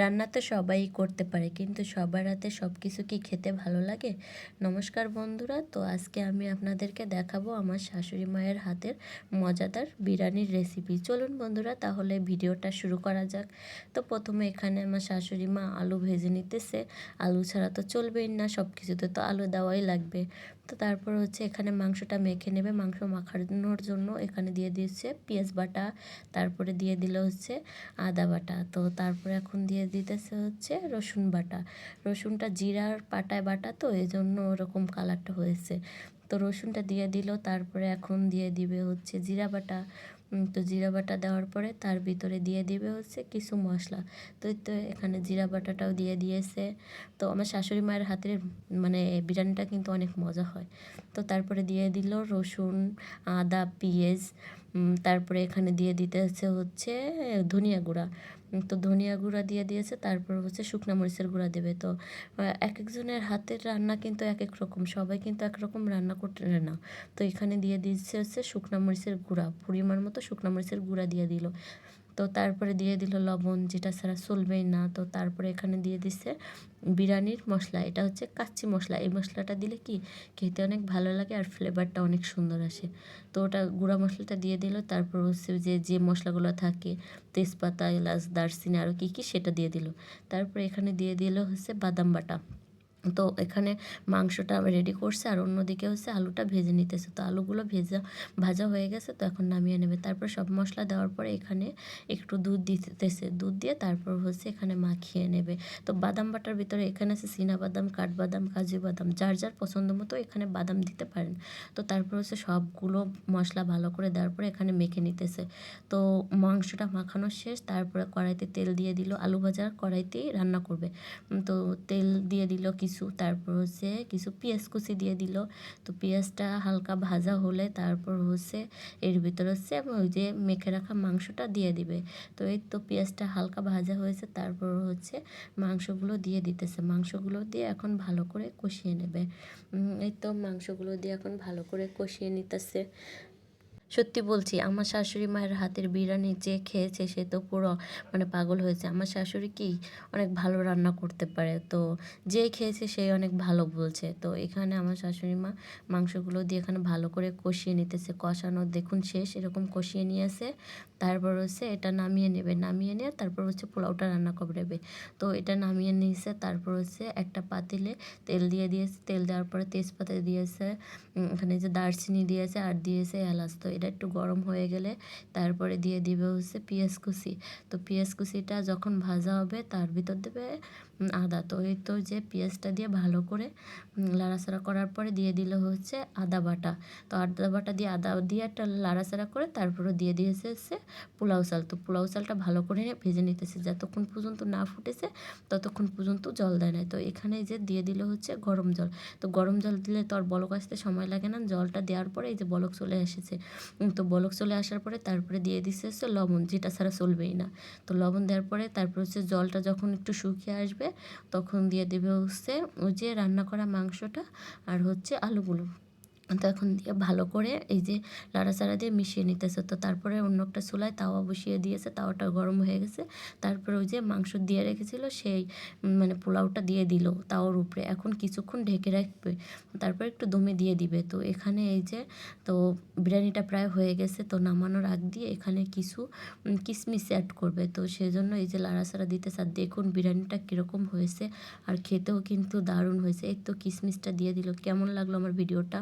রান্না তো সবাই করতে পারে, কিন্তু সবার হাতে সব কিছু কি খেতে ভালো লাগে? নমস্কার বন্ধুরা, তো আজকে আমি আপনাদেরকে দেখাবো আমার শাশুড়ি মায়ের হাতের মজাদার বিরিয়ানির রেসিপি চলুন বন্ধুরা, তাহলে ভিডিওটা শুরু করা যাক। তো প্রথমে এখানে আমার শাশুড়ি মা আলু ভেজে নিতেছে। আলু ছাড়া তো চলবেই না সব কিছুতে তো আলু দেওয়াই লাগবে। তো তারপর হচ্ছে এখানে মাংসটা মেখে নেবে। মাংস মাখানোর জন্য এখানে দিয়ে দিচ্ছে পেঁয়াজ বাটা, তারপরে দিয়ে দিল হচ্ছে আদা বাটা। তো তারপরে এখন দিয়ে দিতেছে হচ্ছে রসুন বাটা। রসুনটা জিরার পাটায় বাটা তো এই জন্য ওরকম কালারটা হয়েছে। তো রসুনটা দিয়ে দিল, তারপরে এখন দিয়ে দিবে হচ্ছে জিরা বাটা। তো জিরা বাটা দেওয়ার পরে তার ভিতরে দিয়ে দিবে হচ্ছে কিছু মশলা। তো তো এখানে জিরা বাটাটাও দিয়ে দিয়েছে। তো আমার শাশুড়ি মায়ের হাতের মানে বিরিয়ানিটা কিন্তু অনেক মজা হয়। তো তারপরে দিয়ে দিল রসুন, আদা, পেঁয়াজ তারপরে এখানে দিয়ে দিতে হচ্ছে হচ্ছে ধনিয়া গুঁড়া। তো ধনিয়া গুঁড়া দিয়ে দিয়েছে, তারপর হচ্ছে শুকনা মরিচের গুঁড়া দেবে। তো এক একজনের হাতের রান্না কিন্তু এক এক রকম, সবাই কিন্তু একরকম রান্না করতে না। তো এখানে দিয়ে দিচ্ছে হচ্ছে শুকনা মরিচের গুঁড়া, পরিমাণ মতো শুকনা মরিচের গুঁড়া দিয়ে দিল। তো তারপরে দিয়ে দিল লবণ, যেটা ছাড়া চলবেই না। তো তারপরে এখানে দিয়ে দিচ্ছে বিরিয়ানির মশলা। এটা হচ্ছে কাচ্চি মশলা। এই মশলাটা দিলে কি খেতে অনেক ভালো লাগে আর ফ্লেভারটা অনেক সুন্দর আসে। তো ওটা গুঁড়া মশলাটা দিয়ে দিল। তারপর হচ্ছে যে যে মশলাগুলো থাকে, তেজপাতা, এলাচ, দারচিনি আরও কী কী সেটা দিয়ে দিল। তারপর এখানে দিয়ে দিল হচ্ছে বাদাম বাটা। তো এখানে মাংসটা রেডি করছে আর অন্যদিকে হচ্ছে আলুটা ভেজে নিতেছে। তো আলুগুলো ভেজা, ভাজা হয়ে গেছে, তো এখন নামিয়ে নেবে। তারপর সব মশলা দেওয়ার পরে এখানে একটু দুধ দিতেছে। দুধ দিয়ে তারপর হচ্ছে এখানে মাখিয়ে নেবে। তো বাদাম বাটার ভিতরে এখানে আছে বাদাম কাঠবাদাম, কাজু বাদাম, যার যার পছন্দ মতো এখানে বাদাম দিতে পারেন। তো তারপর হচ্ছে সবগুলো মশলা ভালো করে দেওয়ার পরে এখানে মেখে নিতেছে। তো মাংসটা মাখানো শেষ, তারপরে কড়াইতে তেল দিয়ে দিল। আলু ভাজার কড়াইতেই রান্না করবে। তো তেল দিয়ে দিল কি কিছু তারপর হচ্ছে কিছু পেঁয়াজ কুচি দিয়ে দিল। তো পেঁয়াজটা হালকা ভাজা হলে তারপর হচ্ছে এর ভিতরে হচ্ছে ওই যে মেখে রাখা মাংসটা দিয়ে দিবে। তো এই তো পেঁয়াজটা হালকা ভাজা হয়েছে, তারপর হচ্ছে মাংসগুলো দিয়ে দিতেছে। মাংসগুলো দিয়ে এখন ভালো করে কষিয়ে নেবে। এই তো মাংসগুলো দিয়ে এখন ভালো করে কষিয়ে নিতেছে। সত্যি বলছি, আমার শাশুড়ি মায়ের হাতের বিরিয়ানি যে খেয়েছে সে তো পুরো মানে পাগল হয়েছে। আমার শাশুড়ি কি অনেক ভালো রান্না করতে পারে, তো যে খেয়েছে সে অনেক ভালো বলছে। তো এখানে আমার শাশুড়ি মা মাংসগুলো দিয়ে এখানে ভালো করে কষিয়ে নিতেছে। কষানো দেখুন শেষ, এরকম কষিয়ে নিয়েছে তারপর হচ্ছে এটা নামিয়ে নেবে। নামিয়ে নিয়ে তারপর হচ্ছে পোলাওটা রান্না করে নেবে। তো এটা নামিয়ে নিয়েছে, তারপর হচ্ছে একটা পাতিলে তেল দিয়ে দিয়েছে। তেল দেওয়ার পরে তেজপাতা দিয়েছে এখানে যে দারচিনি দিয়েছে আর দিয়েছে এলাচ। তো এটা একটু গরম হয়ে গেলে তারপরে দিয়ে দিবে হচ্ছে পেঁয়াজ কুচি। তো পেঁয়াজ কুচিটা যখন ভাজা হবে তার ভিতর দেবে আদা। তো এই তো যে পেঁয়াজটা দিয়ে ভালো করে লাড়াচাড়া করার পরে দিয়ে দিল হচ্ছে আদা বাটা। তো আদা বাটা দিয়ে, আদা দিয়ে একটা লাড়াচাড়া করে তারপরে দিয়ে দিয়েছে হচ্ছে পোলাও চাল। তো পোলাও চালটা ভালো করে ভেজে নিতেছে। যতক্ষণ পর্যন্ত না ফুটেছে ততক্ষণ পর্যন্ত জল দেয় না তো এখানে যে দিয়ে দিল হচ্ছে গরম জল। তো গরম জল দিলে তো আর বলক আসতে সময় লাগে না। জলটা দেওয়ার পরে এই যে বলক চলে এসেছে। তো বলক চলে আসার পরে তারপরে দিয়ে দিচ্ছে হচ্ছে লবণ, যেটা ছাড়া চলবেই না। তো লবণ দেওয়ার পরে তারপর হচ্ছে জলটা যখন একটু শুকিয়ে আসবে, তখন দিয়ে দেবে হচ্ছে ওই যে রান্না করা মাংসটা আর হচ্ছে আলুগুলো। তো এখন দিয়ে ভালো করে এই যে লাড়া লাড়াচাড়া দিয়ে মিশিয়ে নিতেছে। তো তারপরে অন্য একটা চুলায় তাওয়া বসিয়ে দিয়েছে, তাওয়াটা গরম হয়ে গেছে। তারপরে ওই যে মাংস দিয়ে রেখেছিল, সেই মানে পোলাওটা দিয়ে দিল তাওয়ার উপরে। এখন কিছুক্ষণ ঢেকে রাখবে, তারপর একটু দমে দিয়ে দিবে। তো এখানে এই যে, তো বিরিয়ানিটা প্রায় হয়ে গেছে, তো নামানোর আগ দিয়ে এখানে কিছু কিশমিশ অ্যাড করবে। তো সেজন্য এই যে লাড়াচাড়া দিতে আর দেখুন বিরিয়ানিটা কীরকম হয়েছে, আর খেতেও কিন্তু দারুণ হয়েছে। এই তো কিশমিশটা দিয়ে দিল। কেমন লাগল আমার ভিডিওটা?